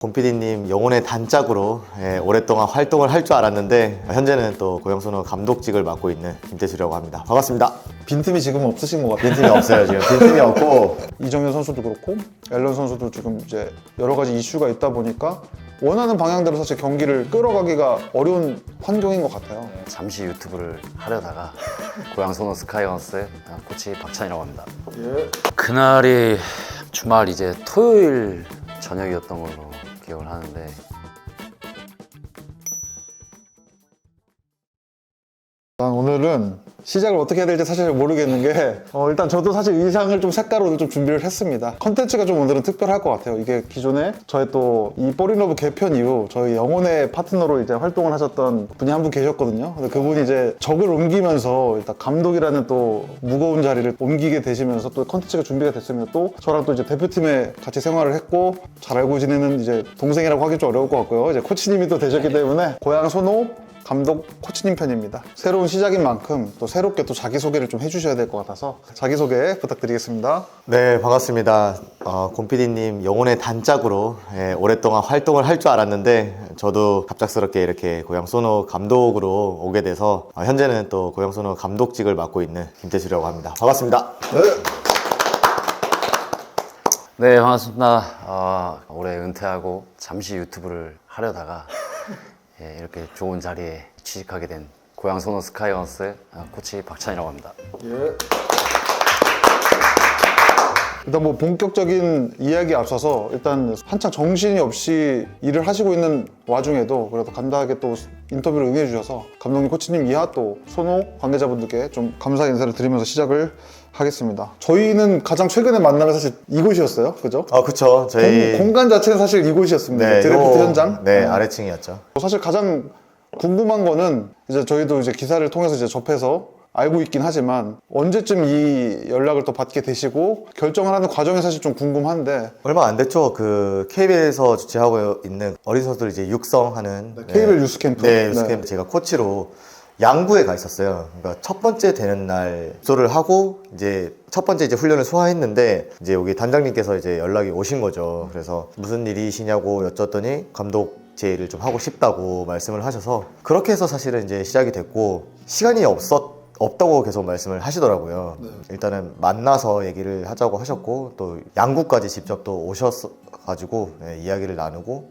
곰피디님 영혼의 단짝으로 예, 오랫동안 활동을 할 줄 알았는데 현재는 또 고영선호 감독직을 맡고 있는 김태수라고 합니다. 반갑습니다. 빈틈이 지금 없으신 것 같아요. 빈틈이 없어요 지금 빈틈이 없고 이정현 선수도 그렇고 앨런 선수도 지금 이제 여러 가지 이슈가 있다 보니까 원하는 방향대로 사실 경기를 끌어가기가 어려운 환경인 것 같아요. 잠시 유튜브를 하려다가 고양 소노 스카이언스 코치 박찬이라고 합니다. 그날이 주말 이제 토요일 저녁이었던 걸로 기억을 하는데 오늘은 시작을 어떻게 해야 될지 사실 모르겠는 게 어, 일단 저도 사실 의상을 좀 색깔로 좀 준비를 했습니다. 컨텐츠가 좀 오늘은 특별할 것 같아요. 이게 기존에 저희 또이 뽀리러브 개편 이후 저희 영혼의 파트너로 이제 활동을 하셨던 분이 한 분 계셨거든요. 근데 그분이 이제 적을 옮기면서 일단 감독이라는 또 무거운 자리를 옮기게 되시면서 또 컨텐츠가 준비가 됐습니다. 또 저랑 또 이제 대표팀에 같이 생활을 했고 잘 알고 지내는 이제 동생이라고 하기 좀 어려울 것 같고요. 이제 코치님이 또 되셨기 때문에 고향 손호 감독 코치님 편입니다. 새로운 시작인 만큼 또 새롭게 또 자기소개를 좀 해주셔야 될 것 같아서 자기소개 부탁드리겠습니다. 네 반갑습니다. 어, 곰피디님 영혼의 단짝으로 예, 오랫동안 활동을 할 줄 알았는데 저도 갑작스럽게 이렇게 고양 소노 감독으로 오게 돼서 어, 현재는 또 고양 소노 감독직을 맡고 있는 김태수라고 합니다. 반갑습니다. 네 반갑습니다. 어, 올해 은퇴하고 잠시 유튜브를 하려다가 예, 이렇게 좋은 자리에 취직하게 된 고양 소노 스카이언스 코치 박찬이라고 합니다. 일단 뭐 본격적인 이야기에 앞서서 일단 한창 정신이 없이 일을 하시고 있는 와중에도 그래도 감사하게 또 인터뷰를 응해 주셔서 감독님 코치님 이하 또 손호 관계자분들께 좀 감사 인사를 드리면서 시작을 하겠습니다. 저희는 가장 최근에 만나면 사실 이곳이었어요. 그죠? 아 그쵸 저희 공, 간 자체는 사실 이곳이었습니다. 네, 드래프트 요- 현장. 네 아래층이었죠. 사실 가장 궁금한 거는 이제 저희도 이제 기사를 통해서 이제 접해서 알고 있긴 하지만 언제쯤 이 연락을 또 받게 되시고 결정을 하는 과정이 사실 좀 궁금한데 얼마 안 됐죠. 그 KBL에서 주최하고 있는 어린 선수들 이제 육성하는 KBL 유스 캠프. 네, 유스 네. 캠프 제가 코치로 양구에 가 있었어요. 그러니까 첫 번째 되는 날 입소를 하고 이제 첫 번째 이제 훈련을 소화했는데 이제 여기 단장님께서 이제 연락이 오신 거죠. 그래서 무슨 일이시냐고 여쭸더니 감독 제의를 좀 하고 싶다고 말씀을 하셔서 그렇게 해서 사실은 이제 시작이 됐고 시간이 없었 없다고 계속 말씀을 하시더라고요. 일단은 만나서 얘기를 하자고 하셨고 또 양구까지 직접 또 오셔가지고 네, 이야기를 나누고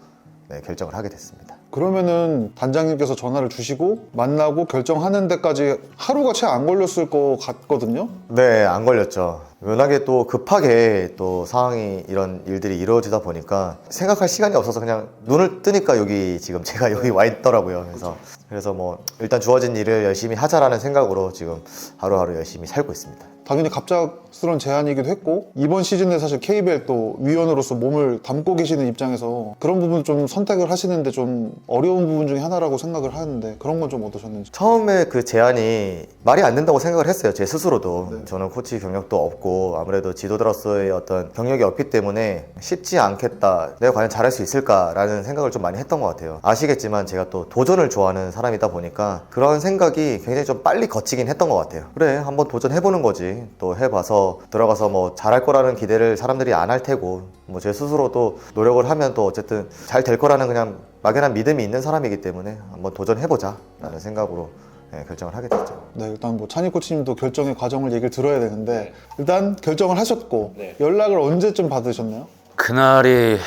네, 결정을 하게 됐습니다. 그러면은 단장님께서 전화를 주시고 만나고 결정하는 데까지 하루가 채 안 걸렸을 것 같거든요. 네, 안 걸렸죠. 워낙에 또 급하게 또 상황이 이런 일들이 이루어지다 보니까 생각할 시간이 없어서 그냥 눈을 뜨니까 여기 지금 제가 여기 와 있더라고요. 그래서 그래서 뭐 일단 주어진 일을 열심히 하자라는 생각으로 지금 하루하루 열심히 살고 있습니다. 당연히 갑작스러운 제안이기도 했고 이번 시즌에 사실 KBL 또 위원으로서 몸을 담고 계시는 입장에서 그런 부분 좀 선택을 하시는데 좀 어려운 부분 중에 하나라고 생각을 하는데 그런 건 좀 어떠셨는지 처음에 그 제안이 말이 안 된다고 생각을 했어요. 제 스스로도. 저는 코치 경력도 없고 아무래도 지도자로서의 어떤 경력이 없기 때문에 쉽지 않겠다. 내가 과연 잘할 수 있을까라는 생각을 좀 많이 했던 것 같아요. 아시겠지만 제가 또 도전을 좋아하는 사람이다 보니까 그런 생각이 굉장히 좀 빨리 거치긴 했던 것 같아요. 그래, 한번 도전해보는 거지. 또 해봐서 들어가서 뭐 잘할 거라는 기대를 사람들이 안 할 테고 뭐 제 스스로도 노력을 하면 또 어쨌든 잘 될 거라는 그냥 막연한 믿음이 있는 사람이기 때문에 한번 도전해보자 라는 생각으로 네, 결정을 하게 됐죠. 네, 일단 뭐 찬희 코치님도 결정의 과정을 얘기를 들어야 되는데 일단 결정을 하셨고 연락을 언제쯤 받으셨나요? 그날이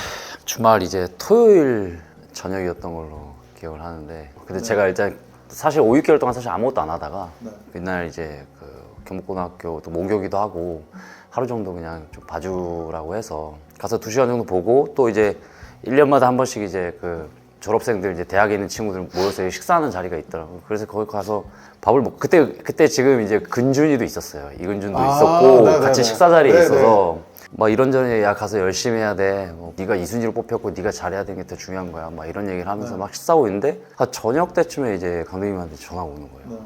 주말 이제 토요일 저녁이었던 걸로 기억을 하는데 근데 제가 일단 사실 5, 6개월 동안 사실 아무것도 안 하다가 그날 이제 그 경북고등학교 또 모교기도 하고 하루 정도 그냥 좀 봐주라고 해서 가서 2시간 정도 보고 또 이제 1년마다 한 번씩 이제 그 졸업생들 이제 대학에 있는 친구들 모여서 식사하는 자리가 있더라고요. 그래서 거기 가서 밥을 먹 그때 그때 지금 이제 근준이도 있었어요. 이근준도 아, 있었고 네네네. 같이 식사 자리에 네네. 있어서 막 이런저런 야 가서 열심히 해야 돼. 뭐 네가 이순지로 뽑혔고 네가 잘해야 되는 게 더 중요한 거야. 막 이런 얘기를 하면서 막 식사하고 있는데 한 저녁 때쯤에 이제 감독님한테 전화가 오는 거예요.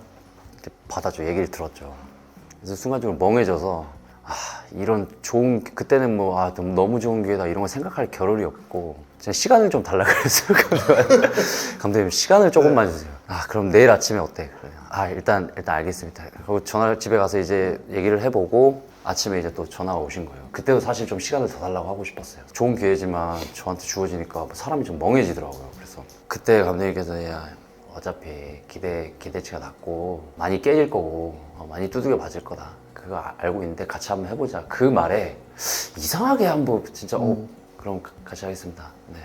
이렇게 받아줘 얘기를 들었죠. 그래서 순간적으로 멍해져서 아 이런 좋은 그때는 뭐 아 너무 좋은 기회다 이런 거 생각할 겨를이 없고 제가 시간을 좀 달라 그랬어요. 감독님. 시간을 조금만 주세요. 아 그럼 내일 아침에 어때? 그래요. 아 일단 일단 알겠습니다. 그리고 전화 집에 가서 이제 얘기를 해보고 아침에 이제 또 전화가 오신 거예요. 그때도 사실 좀 시간을 더 달라고 하고 싶었어요. 좋은 기회지만 저한테 주어지니까 뭐 사람이 좀 멍해지더라고요. 그래서 그때 감독님께서 야 어차피 기대 기대치가 낮고 많이 깨질 거고 어, 많이 두들겨 맞을 거다. 그거 아- 알고 있는데 같이 한번 해보자. 그 말에 이상하게 한번 진짜 어 그럼 가- 같이 하겠습니다. 네,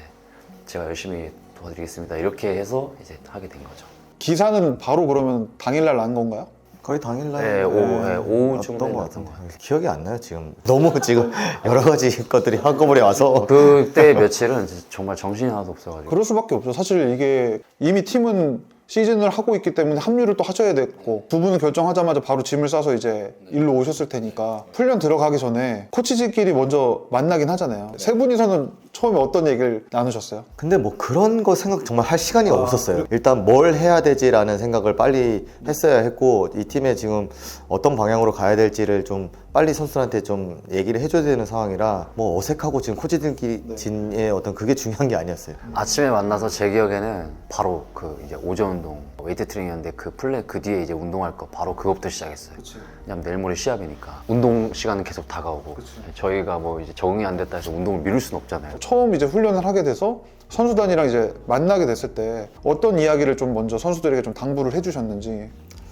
제가 열심히 도와드리겠습니다. 이렇게 해서 이제 하게 된 거죠. 기사는 바로 그러면 당일날 난 건가요? 거의 당일날 네, 오후, 네, 오후쯤 났던 것 났던 같은데 기억이 안 나요 지금. 너무 지금 여러 가지 것들이 한꺼번에 와서. 그때 며칠은 정말 정신이 하나도 없어가지고. 그럴 수밖에 없죠. 사실 이게 이미 팀은 시즌을 하고 있기 때문에 합류를 또 하셔야 됐고 두 분은 결정하자마자 바로 짐을 싸서 이제 일로 오셨을 테니까. 훈련 들어가기 전에 코치들끼리 먼저 만나긴 하잖아요. 세 분이서는 처음에 어떤 얘기를 나누셨어요? 근데 뭐 그런 거 생각 정말 할 시간이 없었어요. 일단 뭘 해야 되지라는 생각을 빨리 했어야 했고 이 팀에 지금 어떤 방향으로 가야 될지를 좀 빨리 선수들한테 좀 얘기를 해줘야 되는 상황이라 뭐 어색하고 지금 코치들끼리 진의 어떤 그게 중요한 게 아니었어요. 아침에 만나서 제 기억에는 바로 그 이제 오전 운동 웨이트 트레이닝이었는데 그 플레 그 뒤에 이제 운동할 거 바로 그거부터 시작했어요. 왜냐면 내일 모레 시합이니까 운동 시간은 계속 다가오고 저희가 뭐 이제 적응이 안 됐다 해서 운동을 미룰 수는 없잖아요. 처음 이제 훈련을 하게 돼서 선수단이랑 이제 만나게 됐을 때 어떤 이야기를 좀 먼저 선수들에게 좀 당부를 해주셨는지.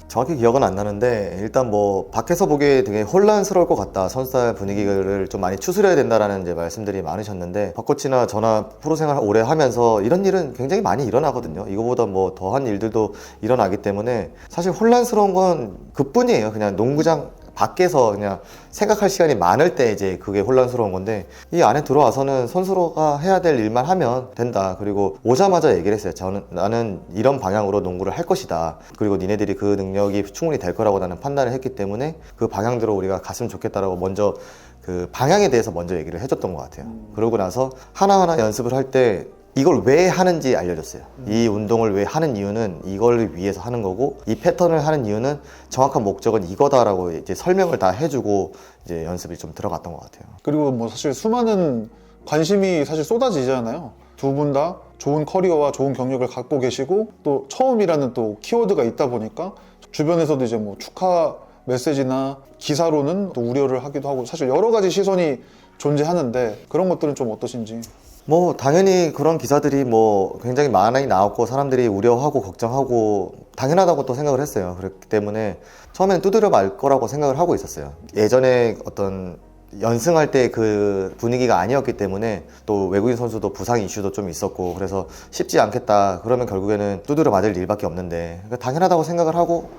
정확히 기억은 안 나는데 일단 뭐 밖에서 보기에 되게 혼란스러울 것 같다. 선수단 분위기를 좀 많이 추스려야 된다라는 이제 말씀들이 많으셨는데 박코치나 저나 프로 생활 오래 하면서 이런 일은 굉장히 많이 일어나거든요. 이거보다 뭐 더한 일들도 일어나기 때문에 사실 혼란스러운 건 그뿐이에요. 그냥 농구장 밖에서 그냥 생각할 시간이 많을 때 이제 그게 혼란스러운 건데 이 안에 들어와서는 선수가 해야 될 일만 하면 된다. 그리고 오자마자 얘기를 했어요. 저는 나는 이런 방향으로 농구를 할 것이다. 그리고 니네들이 그 능력이 충분히 될 거라고 나는 판단을 했기 때문에 그 방향대로 우리가 갔으면 좋겠다라고 먼저 그 방향에 대해서 먼저 얘기를 해줬던 것 같아요. 그러고 나서 하나하나 연습을 할때 이걸 왜 하는지 알려줬어요. 이 운동을 왜 하는 이유는 이걸 위해서 하는 거고 이 패턴을 하는 이유는 정확한 목적은 이거다라고 이제 설명을 다 해주고 이제 연습이 좀 들어갔던 것 같아요. 그리고 뭐 사실 수많은 관심이 사실 쏟아지잖아요. 두 분 다 좋은 커리어와 좋은 경력을 갖고 계시고 또 처음이라는 또 키워드가 있다 보니까 주변에서도 이제 뭐 축하 메시지나 기사로는 또 우려를 하기도 하고 사실 여러 가지 시선이 존재하는데 그런 것들은 좀 어떠신지 뭐 당연히 그런 기사들이 뭐 굉장히 많이 나왔고 사람들이 우려하고 걱정하고 당연하다고 또 생각을 했어요. 그렇기 때문에 처음에는 두드려 말 거라고 생각을 하고 있었어요. 예전에 어떤 연승할 때 그 분위기가 아니었기 때문에 또 외국인 선수도 부상 이슈도 좀 있었고 그래서 쉽지 않겠다. 그러면 결국에는 두드려 맞을 일밖에 없는데 그러니까 당연하다고 생각을 하고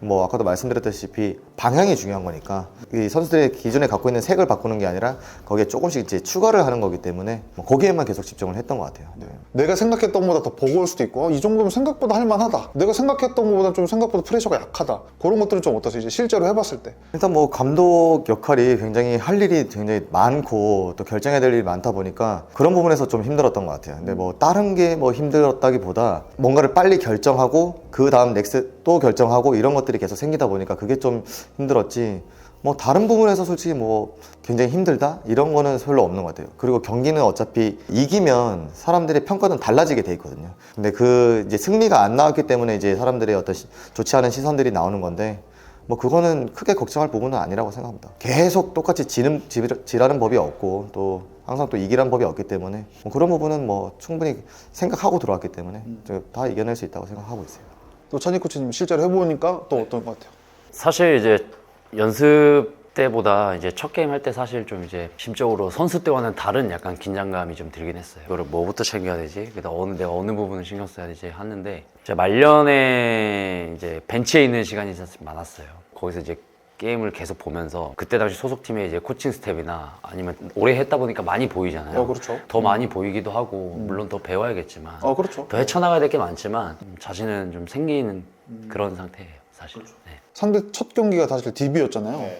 뭐 아까도 말씀드렸다시피 방향이 중요한 거니까 이 선수들의 기존에 갖고 있는 색을 바꾸는 게 아니라 거기에 조금씩 이제 추가를 하는 거기 때문에 뭐 거기에만 계속 집중을 했던 것 같아요. 네. 내가 생각했던 것보다 더 버거울 수도 있고 어, 이 정도면 생각보다 할만하다 내가 생각했던 것보다 좀 생각보다 프레셔가 약하다 그런 것들은 좀 어떠세요? 이제 실제로 해봤을 때 일단 뭐 감독 역할이 굉장히 할 일이 굉장히 많고 또 결정해야 될 일이 많다 보니까 그런 부분에서 좀 힘들었던 것 같아요. 근데 뭐 다른 게 뭐 힘들었다기보다 뭔가를 빨리 결정하고 그 다음 넥스 또 결정하고 이런 것 들이 계속 생기다 보니까 그게 좀 힘들었지. 뭐 다른 부분에서 솔직히 뭐 굉장히 힘들다 이런 거는 별로 없는 것 같아요. 그리고 경기는 어차피 이기면 사람들의 평가는 달라지게 돼 있거든요. 근데 그 이제 승리가 안 나왔기 때문에 이제 사람들의 어떤 시- 좋지 않은 시선들이 나오는 건데 뭐 그거는 크게 걱정할 부분은 아니라고 생각합니다. 계속 똑같이 지는 지- 지라는 법이 없고 또 항상 또 이기라는 법이 없기 때문에 뭐 그런 부분은 뭐 충분히 생각하고 들어왔기 때문에 저다 이겨낼 수 있다고 생각하고 있어요. 또 찬희 코치님 실제로 해보니까 또 어떤 것 같아요? 사실 이제 연습 때보다 이제 첫 게임 할 때 사실 좀 이제 심적으로 선수 때와는 다른 약간 긴장감이 좀 들긴 했어요. 이거를 뭐부터 챙겨야 되지? 그다음 어느 내가 어느 부분을 신경 써야 되지 하는데 이제 말년에 이제 벤치에 있는 시간이 많았어요. 거기서 이제 게임을 계속 보면서 그때 당시 소속팀의 이제 코칭 스텝이나 아니면 오래 했다 보니까 많이 보이잖아요. 어, 그렇죠. 더 많이 보이기도 하고 물론 더 배워야겠지만 어 그렇죠. 더 헤쳐나가야 될 게 많지만 음, 자신은 좀 생기는 그런 상태예요, 사실. 네. 상대 첫 경기가 사실 DB였잖아요.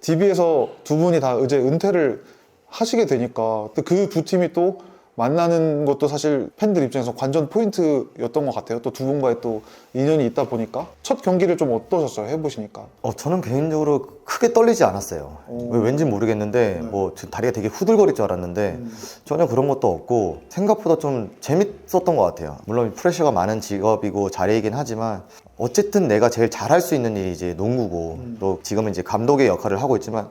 DB에서 두 분이 다 이제 은퇴를 하시게 되니까 그 두 팀이 또 만나는 것도 사실 팬들 입장에서 관전 포인트였던 것 같아요. 또 두 분과의 또 인연이 있다 보니까 첫 경기를 좀 어떠셨어요? 해보시니까. 어, 저는 개인적으로 크게 떨리지 않았어요. 오. 왜 왠지 모르겠는데 뭐 지금 다리가 되게 후들거릴 줄 알았는데 전혀 그런 것도 없고 생각보다 좀 재밌었던 것 같아요. 물론 프레셔가 많은 직업이고 자리이긴 하지만 어쨌든 내가 제일 잘할 수 있는 일이 이제 농구고 또 지금은 이제 감독의 역할을 하고 있지만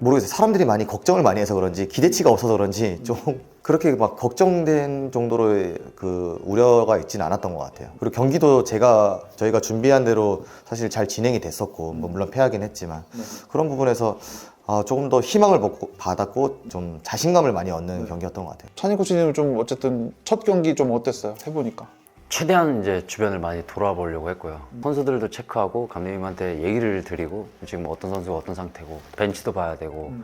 모르겠어요. 사람들이 많이 걱정을 많이 해서 그런지 기대치가 없어서 그런지 좀 그렇게 막 걱정된 정도로의 그 우려가 있지는 않았던 것 같아요. 그리고 경기도 제가 저희가 준비한 대로 사실 잘 진행이 됐었고 뭐 물론 패하긴 했지만 그런 부분에서 아, 조금 더 희망을 받고, 받았고 좀 자신감을 많이 얻는 경기였던 것 같아요. 찬희 코치님은 좀 어쨌든 첫 경기 좀 어땠어요? 해보니까. 최대한 이제 주변을 많이 돌아보려고 했고요. 선수들도 체크하고 감독님한테 얘기를 드리고 지금 어떤 선수가 어떤 상태고 벤치도 봐야 되고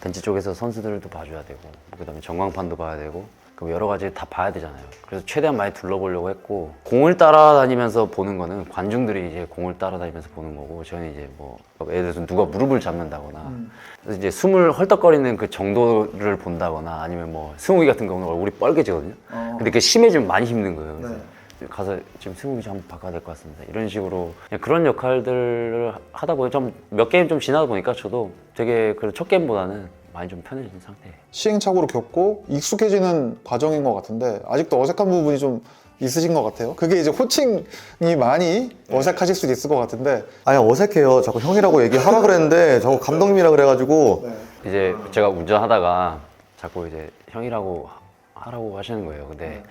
벤치 쪽에서 선수들도 봐줘야 되고 그다음에 전광판도 봐야 되고 그 여러 가지 다 봐야 되잖아요. 그래서 최대한 많이 둘러보려고 했고 공을 따라다니면서 보는 거는 관중들이 이제 공을 따라다니면서 보는 거고 저는 이제 뭐 예를 들어서 누가 무릎을 잡는다거나 그래서 이제 숨을 헐떡거리는 그 정도를 본다거나 아니면 뭐 승욱이 같은 경우는 얼굴이 빨개지거든요. 근데 그게 심해지면 많이 힘든 거예요. 그래서 가서 지금 승욱이 좀 한번 바꿔야 될 것 같습니다. 이런 식으로 그냥 그런 역할들을 하다 보니 좀몇 게임 좀 지나다 보니까 저도 되게 그첫 게임보다는 많이 좀 편해진 상태예요. 시행착오를 겪고 익숙해지는 과정인 것 같은데 아직도 어색한 부분이 좀 있으신 것 같아요. 그게 이제 호칭이 많이 어색하실 수도 있을 것 같은데 아니 어색해요. 자꾸 형이라고 얘기하라 그랬는데 자꾸 감독님이라 그래가지고 이제 제가 운전하다가 자꾸 이제 형이라고 하- 하라고 하시는 거예요. 근데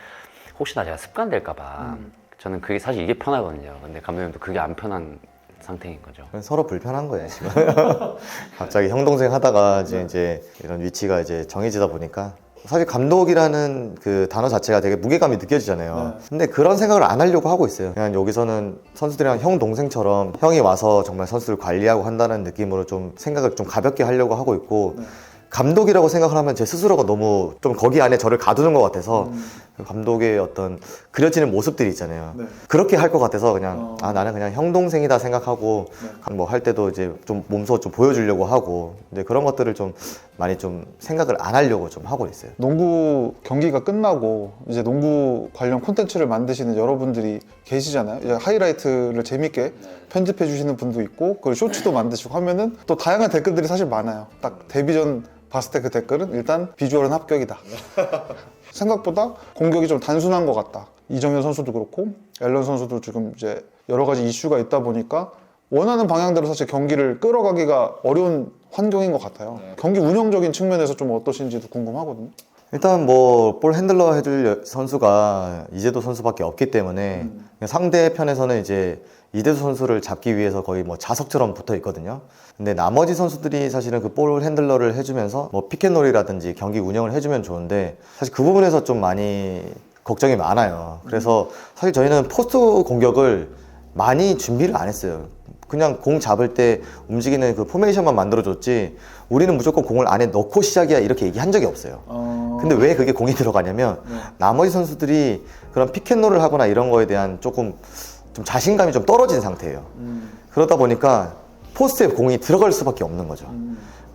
혹시나 제가 습관 될까봐 저는 그게 사실 이게 편하거든요. 근데 감독님도 그게 안 편한 상태인 거죠. 서로 불편한 거예요 지금. 갑자기 형 동생 하다가 이제 이제 이런 위치가 이제 정해지다 보니까 사실 감독이라는 그 단어 자체가 되게 무게감이 느껴지잖아요. 근데 그런 생각을 안 하려고 하고 있어요. 그냥 여기서는 선수들이랑 형 동생처럼 형이 와서 정말 선수들 관리하고 한다는 느낌으로 좀 생각을 좀 가볍게 하려고 하고 있고 감독이라고 생각을 하면 제 스스로가 너무 좀 거기 안에 저를 가두는 것 같아서 그 감독의 어떤 그려지는 모습들이 있잖아요. 그렇게 할 것 같아서 그냥 아 나는 그냥 형 동생이다 생각하고 뭐할 때도 이제 좀 몸소 좀 보여주려고 하고 근데 그런 것들을 좀 많이 좀 생각을 안 하려고 좀 하고 있어요. 농구 경기가 끝나고 이제 농구 관련 콘텐츠를 만드시는 여러분들이 계시잖아요. 이제 하이라이트를 재밌게 편집해 주시는 분도 있고 그리고 쇼츠도 만드시고 하면은 또 다양한 댓글들이 사실 많아요. 딱 데뷔 전 봤을 때 그 댓글은 일단 비주얼은 합격이다. 생각보다 공격이 좀 단순한 것 같다. 이정현 선수도 그렇고 앨런 선수도 지금 이제 여러 가지 이슈가 있다 보니까 원하는 방향대로 사실 경기를 끌어가기가 어려운 환경인 것 같아요. 경기 운영적인 측면에서 좀 어떠신지도 궁금하거든요. 일단 뭐 볼 핸들러 해줄 선수가 이재도 선수밖에 없기 때문에 상대편에서는 이제 이대수 선수를 잡기 위해서 거의 뭐 자석처럼 붙어 있거든요. 근데 나머지 선수들이 사실은 그 볼 핸들러를 해주면서 뭐 피켓놀이라든지 경기 운영을 해주면 좋은데 사실 그 부분에서 좀 많이 걱정이 많아요. 그래서 사실 저희는 포스트 공격을 많이 준비를 안 했어요. 그냥 공 잡을 때 움직이는 그 포메이션만 만들어줬지 우리는 무조건 공을 안에 넣고 시작이야 이렇게 얘기한 적이 없어요. 근데 왜 그게 공이 들어가냐면 나머지 선수들이 그런 피켓롤을 하거나 이런 거에 대한 조금 좀 자신감이 좀 떨어진 상태예요. 그러다 보니까 포스트에 공이 들어갈 수밖에 없는 거죠.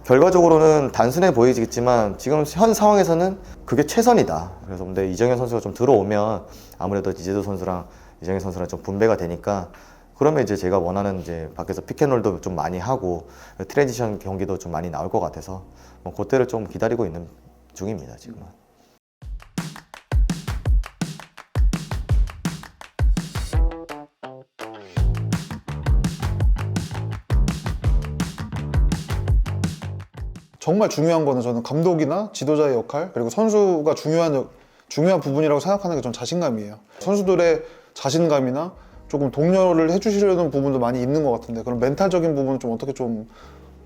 결과적으로는 단순해 보이겠지만 지금 현 상황에서는 그게 최선이다. 그래서 근데 이정현 선수가 좀 들어오면 아무래도 이재도 선수랑 이정현 선수랑 좀 분배가 되니까 그러면 이제 제가 원하는 이제 밖에서 피켓롤도 좀 많이 하고 트랜지션 경기도 좀 많이 나올 것 같아서 뭐 그때를 좀 기다리고 있는 중입니다 지금은. 정말 중요한 거는 저는 감독이나 지도자의 역할 그리고 선수가 중요한 역- 중요한 부분이라고 생각하는 게 전 자신감이에요. 선수들의 자신감이나 조금 독려를 해주시려는 부분도 많이 있는 것 같은데 그런 멘탈적인 부분은 좀 어떻게 좀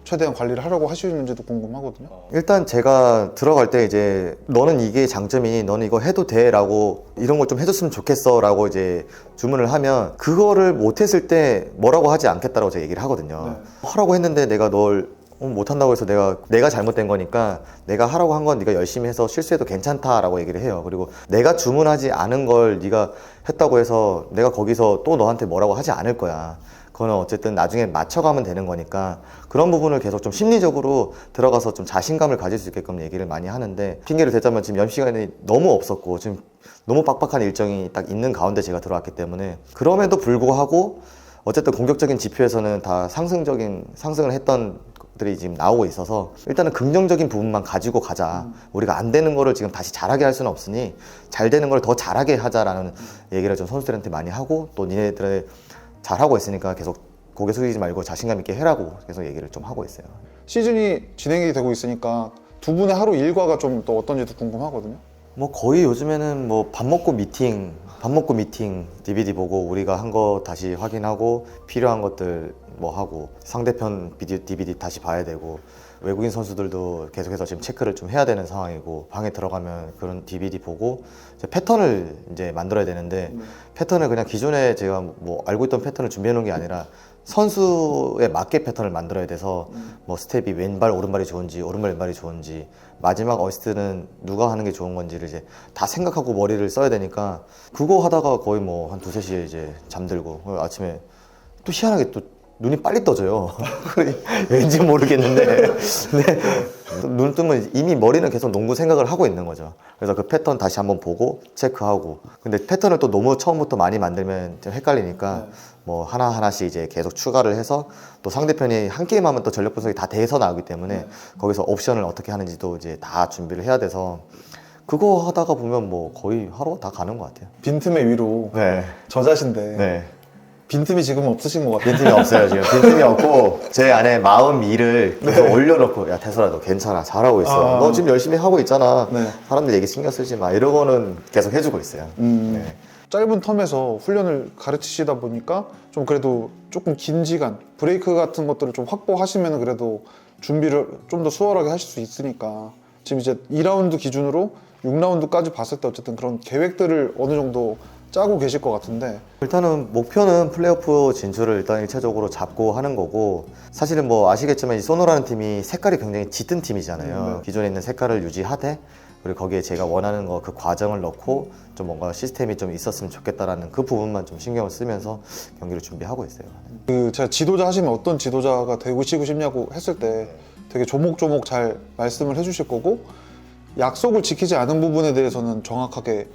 최대한 관리를 하려고 하시는지도 궁금하거든요. 일단 제가 들어갈 때 이제 너는 이게 장점이니 너는 이거 해도 돼라고 이런 걸 좀 해줬으면 좋겠어라고 이제 주문을 하면 그거를 못했을 때 뭐라고 하지 않겠다라고 제가 얘기를 하거든요. 하라고 했는데 내가 널 어, 못한다고 해서 내가 내가 잘못된 거니까 내가 하라고 한 건 네가 열심히 해서 실수해도 괜찮다라고 얘기를 해요. 그리고 내가 주문하지 않은 걸 네가 했다고 해서 내가 거기서 또 너한테 뭐라고 하지 않을 거야. 그거는 어쨌든 나중에 맞춰가면 되는 거니까 그런 부분을 계속 좀 심리적으로 들어가서 좀 자신감을 가질 수 있게끔 얘기를 많이 하는데 핑계를 대자면 지금 연 시간이 너무 없었고 지금 너무 빡빡한 일정이 딱 있는 가운데 제가 들어왔기 때문에 그럼에도 불구하고 어쨌든 공격적인 지표에서는 다 상승적인 상승을 했던 것 들이 지금 나오고 있어서 일단은 긍정적인 부분만 가지고 가자. 우리가 안 되는 거를 지금 다시 잘하게 할 수는 없으니 잘 되는 걸 더 잘하게 하자라는 얘기를 좀 선수들한테 많이 하고 또 니네들의 잘하고 있으니까 계속 고개 숙이지 말고 자신감 있게 해라고 계속 얘기를 좀 하고 있어요. 시즌이 진행이 되고 있으니까 두 분의 하루 일과가 좀 또 어떤지도 궁금하거든요. 뭐 거의 요즘에는 뭐 밥 먹고 미팅, 밥 먹고 미팅, DVD 보고 우리가 한 거 다시 확인하고 필요한 것들 뭐 하고 상대편 비디오 DVD 다시 봐야 되고 외국인 선수들도 계속해서 지금 체크를 좀 해야 되는 상황이고 방에 들어가면 그런 DVD 보고 이제 패턴을 이제 만들어야 되는데 패턴을 그냥 기존에 제가 뭐 알고 있던 패턴을 준비해 놓은 게 아니라 선수에 맞게 패턴을 만들어야 돼서 뭐 스텝이 왼발 오른발이 좋은지 오른발 왼발이 좋은지 마지막 어시스트는 누가 하는 게 좋은 건지를 이제 다 생각하고 머리를 써야 되니까 그거 하다가 거의 뭐 한 두세 시에 이제 잠들고 아침에 또 희한하게 또 눈이 빨리 떠져요. 왠지 모르겠는데 근데 눈 뜨면 이미 머리는 계속 농구 생각을 하고 있는 거죠. 그래서 그 패턴 다시 한번 보고 체크하고 근데 패턴을 또 너무 처음부터 많이 만들면 좀 헷갈리니까 뭐 하나 하나씩 이제 계속 추가를 해서 또 상대편이 한 게임 하면 또 전력 분석이 다 돼서 나오기 때문에 거기서 옵션을 어떻게 하는지도 이제 다 준비를 해야 돼서 그거 하다가 보면 뭐 거의 하루 다 가는 것 같아요. 빈틈의 위로 네, 저자신데 네. 빈틈이 지금 없으신 것 같아요. 빈틈이 없어요 지금. 빈틈이 없고 제 안에 마음 일을 계속 올려놓고 야 태설아 너 괜찮아. 잘하고 있어. 아. 너 지금 열심히 하고 있잖아. 네. 사람들 얘기 신경 쓰지 마. 이러고는 계속 해주고 있어요. 음, 네. 짧은 텀에서 훈련을 가르치시다 보니까 좀 그래도 조금 긴 시간 브레이크 같은 것들을 좀 확보하시면 그래도 준비를 좀 더 수월하게 하실 수 있으니까. 지금 이제 2라운드 기준으로 6라운드까지 봤을 때 어쨌든 그런 계획들을 어느 정도 짜고 계실 것 같은데. 일단은 목표는 플레이오프 진출을 일단 일차적으로 잡고 하는 거고 사실은 뭐 아시겠지만 이 소노라는 팀이 색깔이 굉장히 짙은 팀이잖아요. 기존에 있는 색깔을 유지하되 그리고 거기에 제가 원하는 거 그 과정을 넣고 좀 뭔가 시스템이 좀 있었으면 좋겠다라는 그 부분만 좀 신경을 쓰면서 경기를 준비하고 있어요. 그 제가 지도자 하시면 어떤 지도자가 되고 싶냐고 했을 때 되게 조목조목 잘 말씀을 해주실 거고 약속을 지키지 않은 부분에 대해서는 정확하게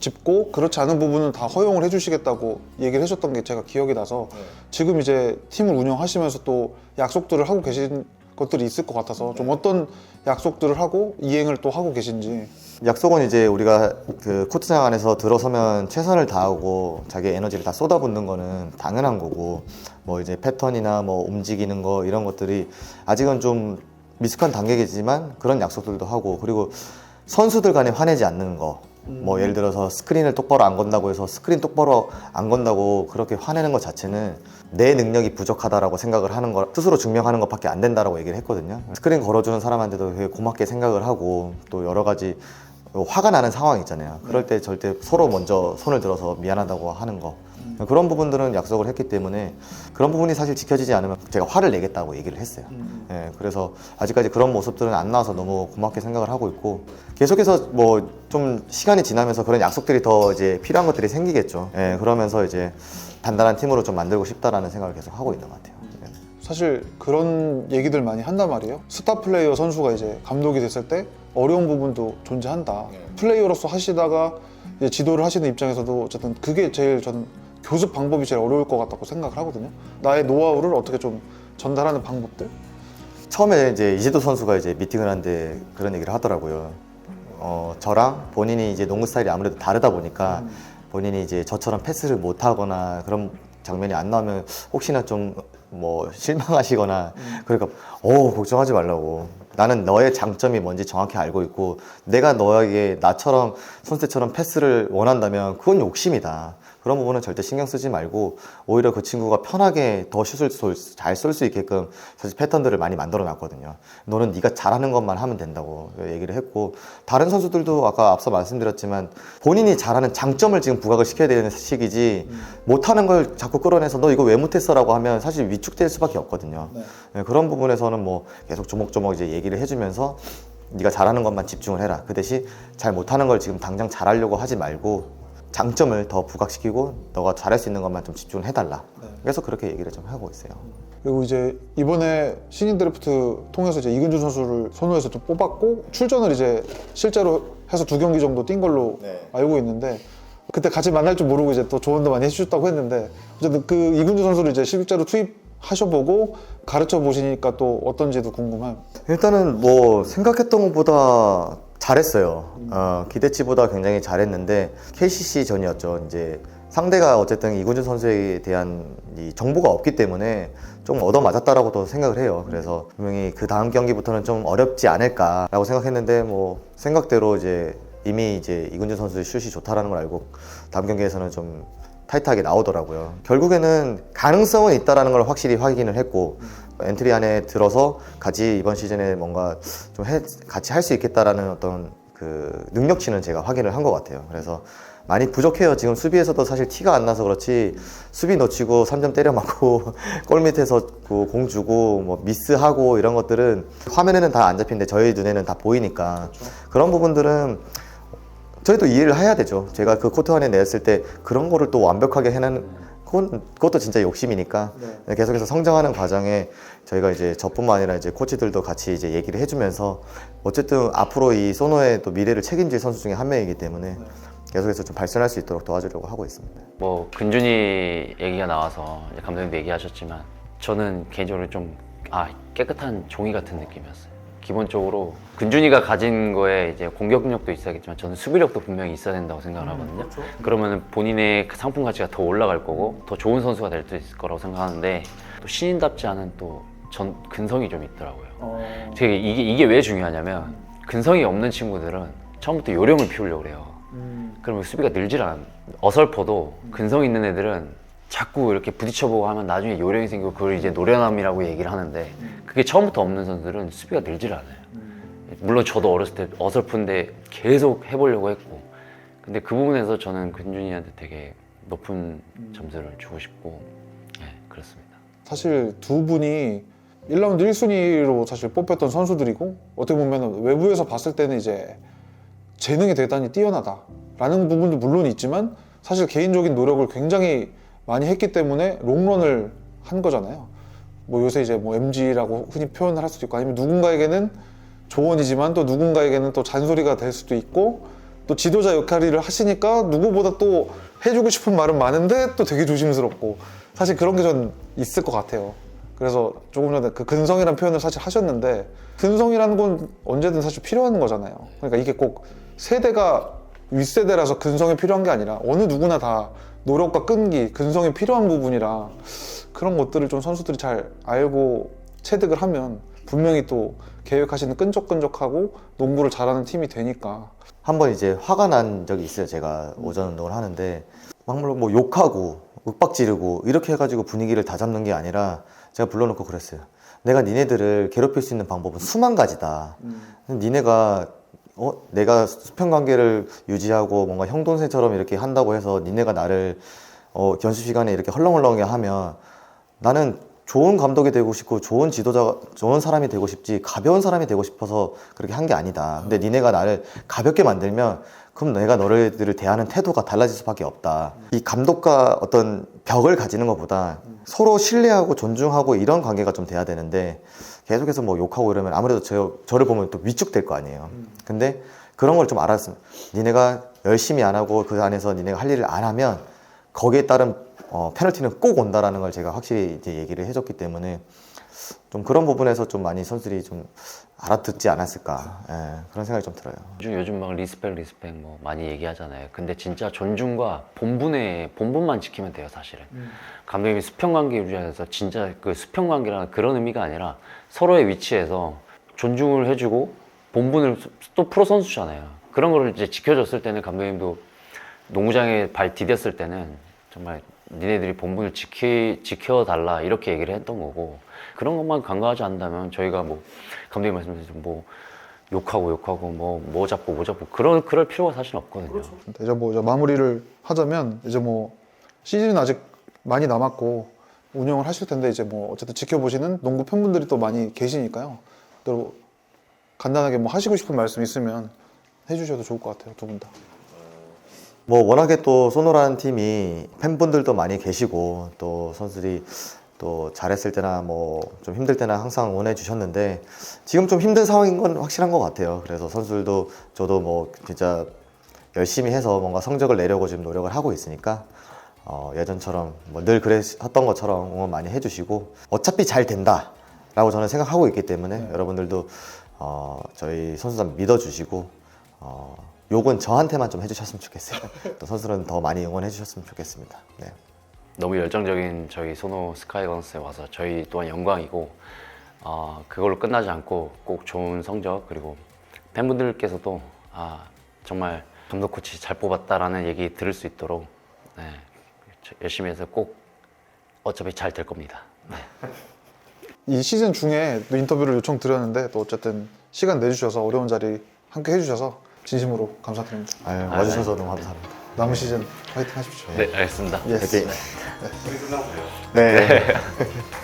짚고 그렇지 않은 부분은 다 허용을 해주시겠다고 얘기를 해줬던 게 제가 기억이 나서 지금 이제 팀을 운영하시면서 또 약속들을 하고 계신 것들이 있을 것 같아서 좀 어떤 약속들을 하고 이행을 또 하고 계신지. 약속은 이제 우리가 그 코트장 안에서 들어서면 최선을 다하고 자기 에너지를 다 쏟아붓는 거는 당연한 거고 뭐 이제 패턴이나 뭐 움직이는 거 이런 것들이 아직은 좀 미숙한 단계이지만 그런 약속들도 하고 그리고 선수들 간에 화내지 않는 거. 뭐 예를 들어서 스크린을 똑바로 안 건다고 해서 스크린 똑바로 안 건다고 그렇게 화내는 것 자체는 내 능력이 부족하다라고 생각을 하는 거 스스로 증명하는 것밖에 안 된다라고 얘기를 했거든요. 스크린 걸어주는 사람한테도 되게 고맙게 생각을 하고 또 여러 가지 화가 나는 상황 있잖아요. 그럴 때 절대 서로 먼저 손을 들어서 미안하다고 하는 거. 그런 부분들은 약속을 했기 때문에 그런 부분이 사실 지켜지지 않으면 제가 화를 내겠다고 얘기를 했어요. 예, 그래서 아직까지 그런 모습들은 안 나와서 너무 고맙게 생각을 하고 있고 계속해서 뭐 좀 시간이 지나면서 그런 약속들이 더 이제 필요한 것들이 생기겠죠. 예, 그러면서 이제 단단한 팀으로 좀 만들고 싶다라는 생각을 계속 하고 있는 것 같아요. 예. 사실 그런 얘기들 많이 한단 말이에요. 스타 플레이어 선수가 이제 감독이 됐을 때 어려운 부분도 존재한다. 플레이어로서 하시다가 이제 지도를 하시는 입장에서도 어쨌든 그게 제일 저는 교습 방법이 제일 어려울 것 같다고 생각을 하거든요. 나의 노하우를 어떻게 좀 전달하는 방법들. 처음에 이제 이재도 선수가 이제 미팅을 하는데 그런 얘기를 하더라고요. 어, 저랑 본인이 이제 농구 스타일이 아무래도 다르다 보니까 본인이 이제 저처럼 패스를 못 하거나 그런 장면이 안 나오면 혹시나 좀 뭐 실망하시거나 그러니까 어 걱정하지 말라고 나는 너의 장점이 뭔지 정확히 알고 있고 내가 너에게 나처럼 선수처럼 패스를 원한다면 그건 욕심이다. 그런 부분은 절대 신경 쓰지 말고 오히려 그 친구가 편하게 더 슛을 잘 쏠 수 있게끔 사실 패턴들을 많이 만들어 놨거든요. 너는 네가 잘하는 것만 하면 된다고 얘기를 했고 다른 선수들도 아까 앞서 말씀드렸지만 본인이 잘하는 장점을 지금 부각을 시켜야 되는 시기지 못하는 걸 자꾸 끌어내서 너 이거 왜 못했어라고 하면 사실 위축될 수밖에 없거든요. 네, 그런 부분에서는 뭐 계속 조목조목 이제 얘기를 해주면서 네가 잘하는 것만 집중을 해라. 그 대신 잘 못하는 걸 지금 당장 잘하려고 하지 말고 장점을 더 부각시키고 너가 잘할 수 있는 것만 좀 집중을 해달라. 그래서 그렇게 얘기를 좀 하고 있어요. 그리고 이제 이번에 신인 드래프트 통해서 이제 이근주 선수를 선호해서 좀 뽑았고 출전을 이제 실제로 해서 두 경기 정도 뛴 걸로 네. 알고 있는데 그때 같이 만날 줄 모르고 이제 또 조언도 많이 해주셨다고 했는데 어쨌든 그 이근주 선수를 이제 실제로 투입 하셔보고 가르쳐 보시니까 또 어떤지도 궁금해요. 일단은 뭐 생각했던 것보다 잘했어요. 어, 기대치보다 굉장히 잘했는데 KCC 전이었죠. 이제 상대가 어쨌든 이구준 선수에 대한 이 정보가 없기 때문에 좀 얻어맞았다라고도 생각을 해요. 그래서 분명히 그 다음 경기부터는 좀 어렵지 않을까라고 생각했는데 뭐 생각대로 이제 이미 이제 이군준 선수의 슛이 좋다라는 걸 알고 다음 경기에서는 좀 타이트하게 나오더라고요. 결국에는 가능성은 있다라는 걸 확실히 확인을 했고 엔트리 안에 들어서 같이 이번 시즌에 뭔가 좀 해- 같이 할 수 있겠다라는 어떤 그 능력치는 제가 확인을 한 것 같아요. 그래서 많이 부족해요. 지금 수비에서도 사실 티가 안 나서 그렇지 수비 놓치고 3점 때려 맞고 골 밑에서 그 공 주고 뭐 미스하고 이런 것들은 화면에는 다 안 잡히는데 저희 눈에는 다 보이니까 그런 부분들은 저희도 이해를 해야 되죠. 제가 그 코트 안에 내었을 때 그런 거를 또 완벽하게 해내는 그건 그것도 진짜 욕심이니까 네, 계속해서 성장하는 과정에 저희가 이제 저뿐만 아니라 이제 코치들도 같이 이제 얘기를 해주면서 어쨌든 앞으로 이 소노의 또 미래를 책임질 선수 중에 한 명이기 때문에 계속해서 좀 발전할 수 있도록 도와주려고 하고 있습니다. 뭐 근준이 얘기가 나와서 감독님도 얘기하셨지만 저는 개인적으로 좀 아 깨끗한 종이 같은 느낌이었어요. 기본적으로 근준이가 가진 거에 이제 공격력도 있어야겠지만 저는 수비력도 분명히 있어야 된다고 생각을 하거든요. 그러면 본인의 그 상품 가치가 더 올라갈 거고 더 좋은 선수가 될 수 있을 거라고 생각하는데 또 신인답지 않은 또 전 근성이 좀 있더라고요. 되게 이게 이게 왜 중요하냐면 근성이 없는 친구들은 처음부터 요령을 피우려고 그래요. 그러면 수비가 늘질 않아. 어설퍼도 근성 있는 애들은 자꾸 이렇게 부딪혀보고 하면 나중에 요령이 생기고 그걸 이제 노련함이라고 얘기를 하는데 그게 처음부터 없는 선수들은 수비가 늘질 않아요. 물론 저도 어렸을 때 어설픈데 계속 해보려고 했고 근데 그 부분에서 저는 근준이한테 되게 높은 점수를 주고 싶고 네, 그렇습니다. 사실 두 분이 1라운드 1순위로 사실 뽑혔던 선수들이고 어떻게 보면 외부에서 봤을 때는 이제 재능이 대단히 뛰어나다라는 부분도 물론 있지만 사실 개인적인 노력을 굉장히 많이 했기 때문에 롱런을 한 거잖아요. 뭐 요새 이제 뭐 MG라고 흔히 표현을 할 수도 있고 아니면 누군가에게는 조언이지만 또 누군가에게는 또 잔소리가 될 수도 있고 또 지도자 역할을 하시니까 누구보다 또 해주고 싶은 말은 많은데 또 되게 조심스럽고 사실 그런 게 전 있을 것 같아요. 그래서 조금 전에 그 근성이라는 표현을 사실 하셨는데 근성이라는 건 언제든 사실 필요한 거잖아요. 그러니까 이게 꼭 세대가 윗세대라서 근성이 필요한 게 아니라 어느 누구나 다 노력과 끈기, 근성이 필요한 부분이라 그런 것들을 좀 선수들이 잘 알고 체득을 하면 분명히 또 계획하시는 끈적끈적하고 농구를 잘하는 팀이 되니까 한 번 이제 화가 난 적이 있어요. 제가 오전 운동을 하는데 막 물론 뭐 욕하고 윽박 지르고 이렇게 해가지고 분위기를 다 잡는 게 아니라 제가 불러놓고 그랬어요. 내가 니네들을 괴롭힐 수 있는 방법은 수만 가지다. 니네가 어 내가 수평 관계를 유지하고 뭔가 형 동생처럼 이렇게 한다고 해서 니네가 나를 어 연습 시간에 이렇게 헐렁헐렁하게 하면 나는 좋은 감독이 되고 싶고 좋은 지도자 좋은 사람이 되고 싶지 가벼운 사람이 되고 싶어서 그렇게 한 게 아니다. 근데 니네가 나를 가볍게 만들면 그럼 내가 너희들을 대하는 태도가 달라질 수밖에 없다. 이 감독과 어떤 벽을 가지는 것보다 서로 신뢰하고 존중하고 이런 관계가 좀 돼야 되는데 계속해서 뭐 욕하고 이러면 아무래도 저, 저를 보면 또 위축될 거 아니에요. 근데 그런 걸 좀 알았으면 니네가 열심히 안 하고 그 안에서 니네가 할 일을 안 하면 거기에 따른 어, 페널티는 꼭 온다라는 걸 제가 확실히 이제 얘기를 해줬기 때문에 좀 그런 부분에서 좀 많이 선수들이 좀 알아듣지 않았을까 예, 그런 생각이 좀 들어요. 요즘 요즘 막 리스펙 리스펙 뭐 많이 얘기하잖아요. 근데 진짜 존중과 본분의 본분만 지키면 돼요, 사실은. 감독님이 수평 관계 유지하면서 진짜 그 수평 관계라는 그런 의미가 아니라 서로의 위치에서 존중을 해주고 본분을 또 프로 선수잖아요. 그런 거를 이제 지켜줬을 때는 감독님도 농구장에 발 디뎠을 때는 정말 니네들이 본분을 지키, 지켜달라 이렇게 얘기를 했던 거고 그런 것만 간과하지 않는다면 저희가 뭐 감독님 말씀하신 뭐 욕하고 욕하고 뭐뭐 잡고 뭐 잡고 그런 그럴 필요가 사실 없거든요. 이제 뭐 이제 마무리를 하자면 이제 뭐 시즌은 아직 많이 남았고 운영을 하실 텐데 이제 뭐 어쨌든 지켜보시는 농구 팬분들이 또 많이 계시니까요. 또 간단하게 뭐 하시고 싶은 말씀 있으면 해주셔도 좋을 것 같아요 두 분 다. 뭐 워낙에 또 소노라는 팀이 팬분들도 많이 계시고 또 선수들이 또 잘했을 때나 뭐 좀 힘들 때나 항상 응원해 주셨는데 지금 좀 힘든 상황인 건 확실한 것 같아요. 그래서 선수들도 저도 뭐 진짜 열심히 해서 뭔가 성적을 내려고 지금 노력을 하고 있으니까 어, 예전처럼 뭐 늘 그랬던 것처럼 응원 많이 해주시고 어차피 잘 된다라고 저는 생각하고 있기 때문에 여러분들도 어, 저희 선수단 믿어주시고 어, 욕은 저한테만 좀 해주셨으면 좋겠어요. 또 선수들은 더 많이 응원해 주셨으면 좋겠습니다. 네. 너무 열정적인 저희 소노 스카이건스에 와서 저희 또한 영광이고 어, 그걸로 끝나지 않고 꼭 좋은 성적 그리고 팬분들께서도 아 정말 감독 코치 잘 뽑았다라는 얘기 들을 수 있도록 네, 열심히 해서 꼭 어차피 잘 될 겁니다. 네. 이 시즌 중에 또 인터뷰를 요청드렸는데 또 어쨌든 시간 내주셔서 어려운 자리 함께 해주셔서 진심으로 감사드립니다. 아유, 와주셔서 너무 감사합니다. 남은 시즌 화이팅 하십시오. 네, 알겠습니다. 예. 화이팅. 네.